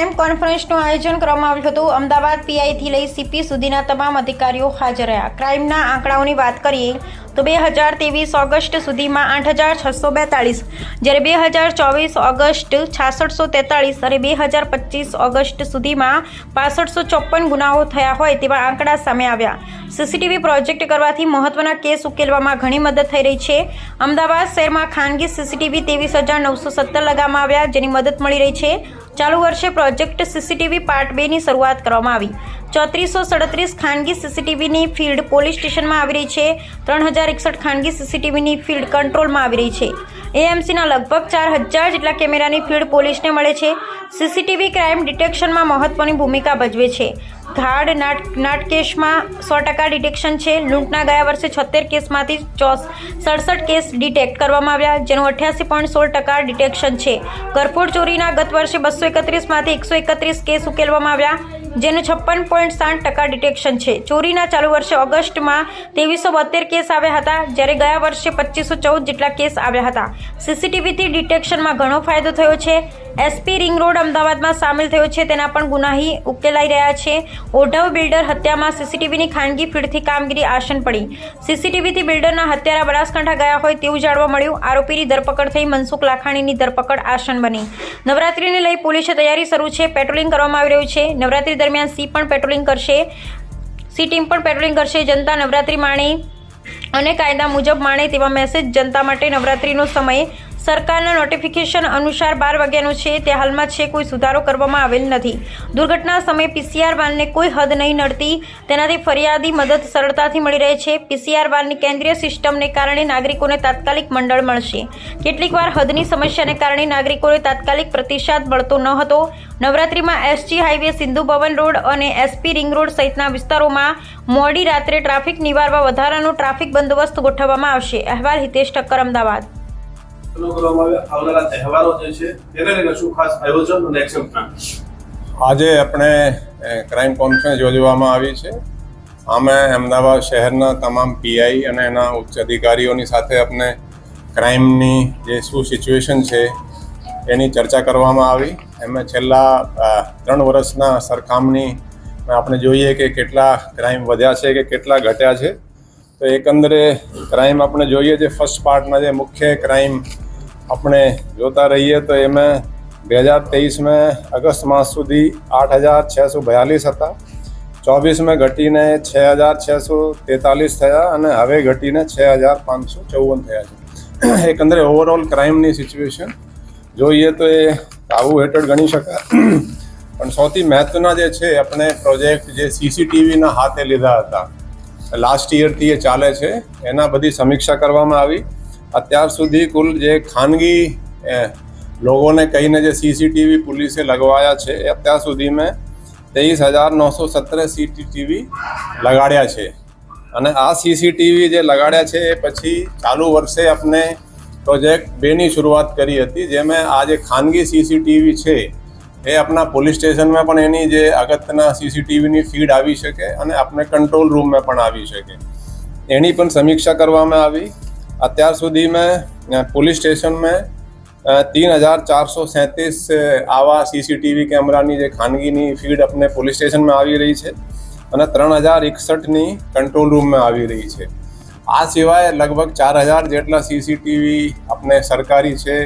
Crime કોન્ફરન્સનું આયોજન કરવામાં આવ્યું હતું. અમદાવાદ પીઆઈથી લઈ સીપી સુધીના તમામ અધિકારીઓ હાજર રહ્યા. ક્રાઇમના આંકડાઓની વાત કરીએ તો બે હજાર ત્રેવીસ ઓગસ્ટ સુધીમાં આઠ હજાર છસો બેતાળીસ, જ્યારે બે હજાર ચોવીસ ઓગસ્ટ છાસઠસો તેતાળીસ અને બે હજાર પચીસ ઓગસ્ટ સુધીમાં પાસઠસો ચોપન ગુનાઓ થયા હોય તેવા આંકડા સામે આવ્યા. સીસીટીવી પ્રોજેક્ટ કરવાથી મહત્વના કેસ ઉકેલવામાં ઘણી મદદ થઈ રહી છે. અમદાવાદ શહેરમાં ખાનગી સીસીટીવી ત્રેવીસ હજાર નવસો સત્તર લગાવવામાં આવ્યા, જેની મદદ મળી રહી છે. ચાલુ વર્ષે પ્રોજેક્ટ સીસીટીવી પાર્ટ બેની શરૂઆત કરવામાં આવી. ચોત્રીસો સડત્રીસ ખાનગી સીસીટીવીની ફિલ્ડ પોલીસ સ્ટેશનમાં આવી રહી છે. ત્રણ હજાર એકસઠ ખાનગી સીસીટીવીની ફિલ્ડ કંટ્રોલમાં આવી રહી છે. એએમસીના લગભગ ચાર હજાર જેટલા કેમેરાની ફિલ્ડ પોલીસને મળે છે. સીસીટીવી ક્રાઇમ ડિટેક્શનમાં મહત્વની ભૂમિકા ભજવે છે. ઘાડ નાટ, નાટકેશમાં સો ટકા ડિટેક્શન છે. લૂંટના ગયા વર્ષે છોતેર કેસમાંથી ચોસ, સડસઠ કેસ ડિટેક્ટ કરવામાં આવ્યા, જેનું અઠ્યાસી પોઈન્ટ સોળ ટકા ડિટેક્શન છે. ગરફોડ ચોરીના ગત વર્ષે બસો એકત્રીસમાંથી એકસો એકત્રીસ કેસ ઉકેલવામાં આવ્યા, જેનું છપ્પન પોઈન્ટ સાઠ ટકા ડિટેક્શન છે. ચોરીના ચાલુ વર્ષે ઓગસ્ટમાં ત્રેવીસો બોતેર કેસ આવ્યા હતા, જ્યારે ગયા વર્ષે પચીસો ચૌદ જેટલા કેસ આવ્યા હતા. સીસીટીવીથી ડિટેક્શનમાં ઘણો ફાયદો થયો છે. એસપી રિંગ રોડ અમદાવાદમાં સામેલ થયો છે. તેના પણ ગુનાહી ઉકેલાઈ રહ્યા છે. ઓઢવ બિલ્ડર હત્યામાં સીસીટીવીની ખાનગી ફીડથી કામગીરી આશન પડી. સીસીટીવીથી બિલ્ડરના હત્યારા બનાસકાંઠા ગયા હોય તેવું જાણવા મળ્યું. આરોપીની ધરપકડ થઈ મનસુખ લાખાણીની ધરપકડ આશન બની. નવરાત્રીને લઈ પોલીસે તૈયારી શરૂ છે. પેટ્રોલિંગ કરવામાં આવી રહ્યું છે. નવરાત્રી દરમિયાન સી પણ પેટ્રોલિંગ કરશે. સી ટીમ પણ પેટ્રોલિંગ કરશે. જનતા નવરાત્રી માણે અને કાયદા મુજબ માણે તેવા મેસેજ જનતા માટે નવરાત્રીનો સમય સરકારના નોટિફિકેશન અનુસાર બાર વાગ્યાનું છે, તે હાલમાં છે, કોઈ સુધારો કરવામાં આવેલ નથી. દુર્ઘટના સમયે પીસીઆર વાનને કોઈ હદ નહીં નડતી, તેનાથી ફરિયાદી મદદ સરળતાથી મળી રહે છે. પીસીઆર વાનની કેન્દ્રીય સિસ્ટમને કારણે નાગરિકોને તાત્કાલિક મંડળ મળશે. કેટલીકવાર હદની સમસ્યાને કારણે નાગરિકોને તાત્કાલિક પ્રતિસાદ મળતો ન હતો. નવરાત્રીમાં SG highway Sindhu Bhavan road અને એસપી રિંગ રોડ સહિતના વિસ્તારોમાં મોડી રાત્રે ટ્રાફિક નિવારવા વધારાનો ટ્રાફિક બંદોબસ્ત ગોઠવવામાં આવશે. અહેવાલ હિતેશ ઠક્કર, અમદાવાદ. આજે આપણે ક્રાઇમ કોન્ફરન્સ યોજવામાં આવી છે. અમે અમદાવાદ શહેરના તમામ પીઆઈ અને એના ઉચ્ચ અધિકારીઓની સાથે આપણે ક્રાઇમની જે શું સિચ્યુએશન છે, એની ચર્ચા કરવામાં આવી. એમાં છેલ્લા ત્રણ વર્ષના સરખામણી આપણે જોઈએ કે કેટલા ક્રાઇમ વધ્યા છે કે કેટલા ઘટ્યા છે. તો એકંદરે ક્રાઇમ આપણે જોઈએ છે ફર્સ્ટ પાર્ટના જે મુખ્ય ક્રાઇમ આપણે જોતા રહીએ તો એમાં બે હજાર તેવીસમાં અગસ્ત માસ સુધી આઠ હજાર છસો બયાલીસ હતા. ચોવીસમાં ઘટીને છ હજાર છસો તેતાલીસ થયા અને હવે ઘટીને છ હજાર પાંચસો ચૌવન થયા છે. એકંદરે ઓવરઓલ ક્રાઇમની સિચ્યુએશન જોઈએ તો એ કાબુ હેઠળ ગણી શકાય. પણ સૌથી મહત્વના જે છે આપણે પ્રોજેક્ટ જે સીસીટીવીના હાથે લીધા હતા. લાસ્ટ યરથી એ ચાલે છે. એના બધી સમીક્ષા કરવામાં આવી. અત્યાર સુધી કુલ જે ખાનગી લોકોને કહીને જે સીસીટીવી પોલીસે લગવાયા છે, એ અત્યાર સુધીમાં તેવીસ હજાર નવસો સત્તર સીસીટીવી લગાડ્યા છે. અને આ સીસીટીવી જે લગાડ્યા છે, એ પછી ચાલુ વર્ષે આપણે પ્રોજેક્ટ બેની શરૂઆત કરી હતી, જેમાં આ જે ખાનગી સીસીટીવી છે એ આપણા પોલીસ સ્ટેશનમાં પણ એની જે અગત્યના સીસીટીવીની ફીડ આવી શકે અને આપણે કંટ્રોલ રૂમમાં પણ આવી શકે. એની પણ સમીક્ષા કરવામાં આવી. અત્યાર સુધી મેં પોલીસ સ્ટેશનમાં તીન હજાર ચારસો સેંત્રીસ આવા સીસીટીવી કેમેરાની જે ખાનગીની ફીડ આપણે પોલીસ સ્ટેશનમાં આવી રહી છે અને ત્રણ હજાર એકસઠની કંટ્રોલ રૂમમાં આવી રહી છે. આ સિવાય લગભગ ચાર હજાર જેટલા સીસીટીવી આપણે સરકારી છે.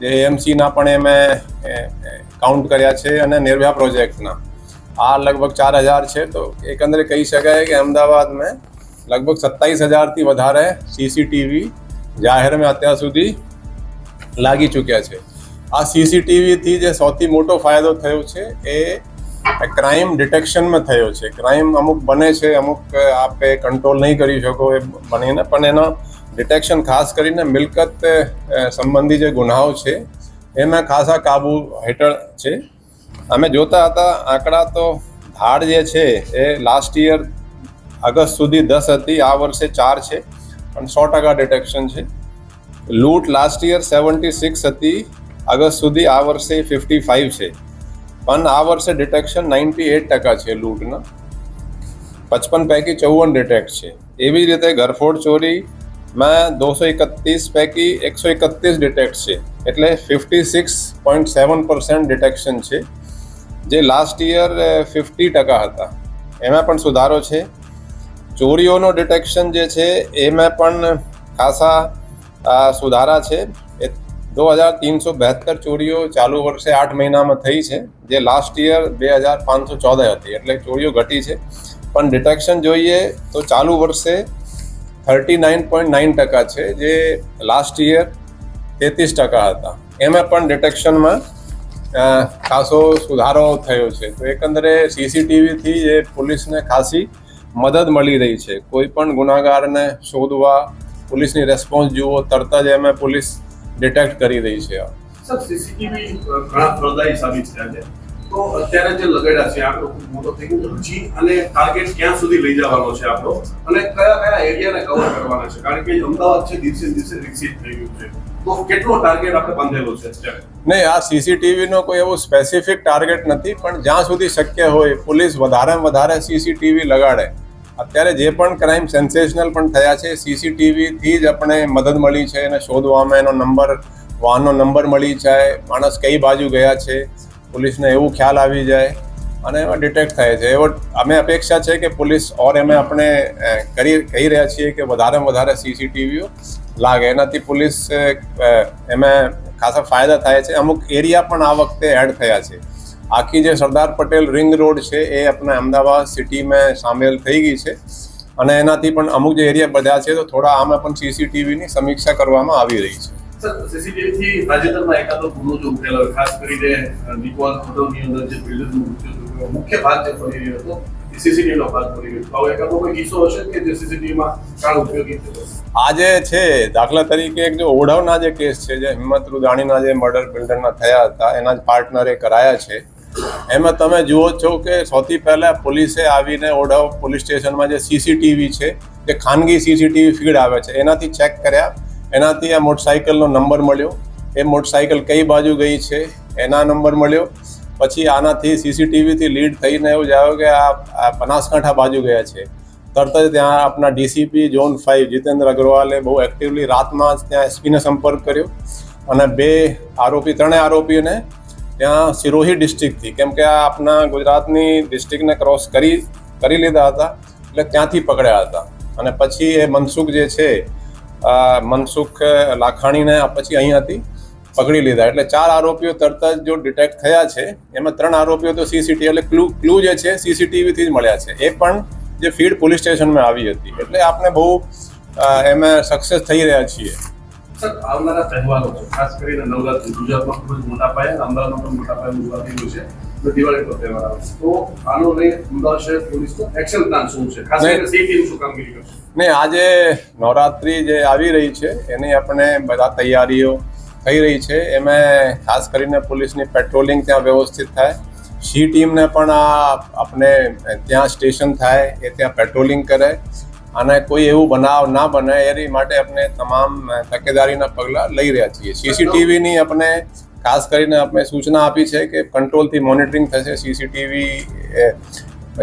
જે એમસીના પણ એમે કાઉન્ટ કર્યા છે અને નિર્ભયા પ્રોજેક્ટના આ લગભગ ચાર હજાર છે, તો એકંદરે કહી શકાય કે અમદાવાદમાં લગભગ સત્તાવીસ હજારથી વધારે સીસીટીવી જાહેરમાં અત્યાર સુધી લાગી ચૂક્યા છે. આ સીસીટીવીથી જે સૌથી મોટો ફાયદો થયો છે, એ ક્રાઇમ ડિટેક્શનમાં થયો છે. ક્રાઇમ અમુક બને છે, અમુક આપે કંટ્રોલ નહીં કરી શકો એ બનીને, પણ એનો ડિટેક્શન ખાસ કરીને મિલકત સંબંધી જે ગુનાઓ છે એમાં ખાસા કાબુ હેઠળ છે. અમે જોતા હતા આંકડા તો ધાડ જે છે એ લાસ્ટ યર અગસ્ટ સુધી દસ હતી, આ વર્ષે ચાર છે પણ સો ટકા ડિટેક્શન છે. લૂંટ લાસ્ટ યર સેવન્ટી સિક્સ હતી અગસ્ટ સુધી આ વર્ષે ફિફ્ટી ફાઇવ છે. પણ આ વર્ષે ડિટેક્શન નાઇન્ટી એટ ટકા છે લૂંટના. પચપન પૈકી ચૌવન ડિટેક્ટ છે. એવી જ રીતે ઘરફોડ ચોરીમાં દોસો એકત્રીસ, પૈકી એકસો એકત્રીસ ડિટેક્ટ છે. એટલે fifty six point seven percent detection છે. જે લાસ્ટ યર ફિફ્ટી ટકા હતા. એમાં પણ સુધારો છે. ચોરીઓનો ડિટેક્શન જે છે, એમાં પણ ખાસા સુધારા છે. એ દો હજાર તીનસો બેહત્તર ચોરીઓ ચાલુ વર્ષે આઠ મહિનામાં થઈ છે. જે લાસ્ટ યર બે હજાર પાંચસો ચૌદ હતી. એટલે ચોરીઓ ઘટી છે. પણ ડિટેક્શન જોઈએ તો ચાલુ વર્ષે થર્ટી નાઇન પોઈન્ટ નાઇન ટકા છે, જે લાસ્ટ યર તેત્રીસ ટકા હતા. એમાં પણ ડિટેક્શનમાં ખાસો સુધારો થયો છે. તો એકંદરે સીસીટીવીથી જે પોલીસને ખાસી મદદ મળી રહી છે. કોઈ પણ ગુનાગારને શોધવા પોલીસની રેસ્પોન્સ જુઓ, તરત જ એમાં પોલીસ ડિટેક્ટ કરી રહી છે. સીસીટીવી ઘણા ફળદાયી સાબિત થયા છે. તો અત્યારે જે લગાડ્યા છે આપણો મોટો થઈ ગયો હજી અને ટાર્ગેટ ક્યાં સુધી લઈ જવાનો છે આપણો? અને કયા કયા એરિયાને કવર કરવાના છે? કારણ કે અમદાવાદ છે દિવસે દિવસે વિકસિત થઈ ગયું છે. નહીં, આ સીસીટીવીનો કોઈ એવો સ્પેસિફિક ટાર્ગેટ નથી, પણ જ્યાં સુધી શક્ય હોય, પોલીસ વધારેમાં વધારે સીસીટીવી લગાડે. અત્યારે જે પણ ક્રાઇમ સેન્સેશનલ પણ થયા છે સીસીટીવીથી જ આપણે મદદ મળી છે એને શોધવામાં એનો નંબર વાહનનો નંબર મળી જાય, માણસ કઈ બાજુ ગયા છે. પોલીસને એવું ખ્યાલ આવી જાય અને એમાં ડિટેક્ટ થાય છે. એવો અમે અપેક્ષા છે કે પોલીસ ઓર એમે આપણે કરી, કહી રહ્યા છીએ કે વધારેમાં વધારે સીસીટીવીઓ લાગે. એનાથી પોલીસ એમાં ખાસા ફાયદા થાય છે. અમુક એરિયા પણ આ વખતે એડ થયા છે. આખી જે સરદાર પટેલ રિંગ રોડ છે એ આપણે અમદાવાદ સિટીમાં સામેલ થઈ ગઈ છે અને એનાથી પણ અમુક જે એરિયા બધા છે તો થોડા આમાં પણ સીસીટીવીની સમીક્ષા કરવામાં આવી રહી છે. આજે છે, દાખલા તરીકે એક જો ઓઢવના જે કેસ છે, જે હિંમત રૂદાણીના જે મર્ડર બિલ્ડરના થયા હતા, એના જ પાર્ટનરે કરાયા છે. એમાં તમે જુઓ છો કે સૌથી પહેલા પોલીસે આવીને ઓઢવ પોલીસ સ્ટેશનમાં જે સીસીટીવી છે, જે ખાનગી સીસીટીવી ફીડ આવે છે, એનાથી ચેક કર્યા. એનાથી આ મોટરસાઇકલનો નંબર મળ્યો. એ મોટરસાઇકલ કઈ બાજુ ગઈ છે, એના નંબર મળ્યો. પછી આનાથી સીસીટીવીથી લીડ થઈને એવું જાયો કે આ બનાસકાંઠા બાજુ ગયા છે. તરત જ ત્યાં આપણા ડીસીપી ઝોન ફાઇવ જીતેન્દ્ર અગ્રવાલે બહુ એક્ટિવલી રાતમાં જ ત્યાં એસપીને સંપર્ક કર્યો. અને બે આરોપી, ત્રણેય આરોપીઓને ત્યાં સિરોહી ડિસ્ટ્રિક્ટથી કેમ કે આ આપણા ગુજરાતની ડિસ્ટ્રિક્ટને ક્રોસ કરી કરી લીધા હતા, એટલે ત્યાંથી પકડ્યા હતા. અને પછી એ મનસુખ જે છે મનસુખ લાખાણીને પછી પછી અહીંયાથી પકડી લીધા. એટલે ચાર આરોપીઓ તરત જ જો ડિટેક્ટ થયા છે એમાં ત્રણ આરોપીઓ તો સીસીટીવી એટલે ક્લુ ક્લુ જે છે સીસીટીવીથી જ મળ્યા છે. એ પણ જે ફીડ પોલીસ સ્ટેશનમાં આવી હતી. એટલે આપણે બહુ એમાં સક્સેસ થઈ રહ્યા છીએ. સર આવનારા તહેવારો ખાસ કરીને નવરાત્રી. ગુજરાતમાં ખૂબ જ મોટા પાયે અમદાવાદમાં પણ મોટા પાયે ઉજવાતી છે. તો દિવાળીનો તહેવાર આવે તો આનો લઈ અમદાવાદ શહેર પોલીસનો એક્શન પ્લાન શું છે? ખાસ કરીને સેફટીની શું કામગીરી કરશે? ને આજે નવરાત્રિ જે આવી રહી છે, એની આપણે બધા તૈયારીઓ થઈ રહી છે. એમાં ખાસ કરીને પોલીસની પેટ્રોલિંગ ત્યાં વ્યવસ્થિત થાય. સી ટીમને પણ આ આપણે ત્યાં સ્ટેશન થાય, એ ત્યાં પેટ્રોલિંગ કરે. અને કોઈ એવું બનાવ ના બને, એની માટે આપણે તમામ તકેદારીના પગલાં લઈ રહ્યા છીએ. સીસીટીવીની આપણે ખાસ કરીને આપણે સૂચના આપી છે કે કંટ્રોલથી મોનિટરિંગ થશે. સીસીટીવી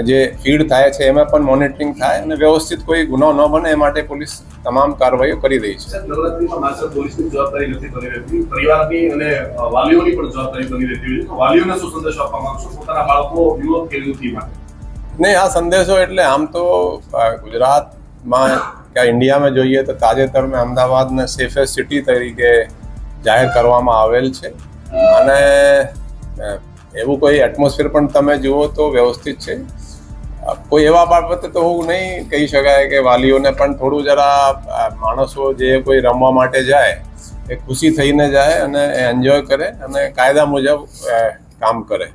જે ફીડ થાય છે એમાં પણ મોનિટરિંગ થાય અને વ્યવસ્થિત કોઈ ગુનો ન બને એ માટે પોલીસ તમામ કાર્યવાહીઓ કરી રહી છે. નહીં આ સંદેશો એટલે આમ તો ગુજરાતમાં કે ઇન્ડિયામાં જોઈએ તો તાજેતરમાં અમદાવાદને સેફેસ્ટ સિટી તરીકે જાહેર કરવામાં આવેલ છે. અને એવું કોઈ એટમોસ્ફિયર પણ તમે જુઓ તો વ્યવસ્થિત છે. કોઈ એવા બાબતે તો હું નહીં કહી શકાય કે વાલીઓને પણ થોડું જરા માણસો જે કોઈ રમવા માટે જાય, એ ખુશી થઈને જાય અને એન્જોય કરે અને કાયદા મુજબ કામ કરે.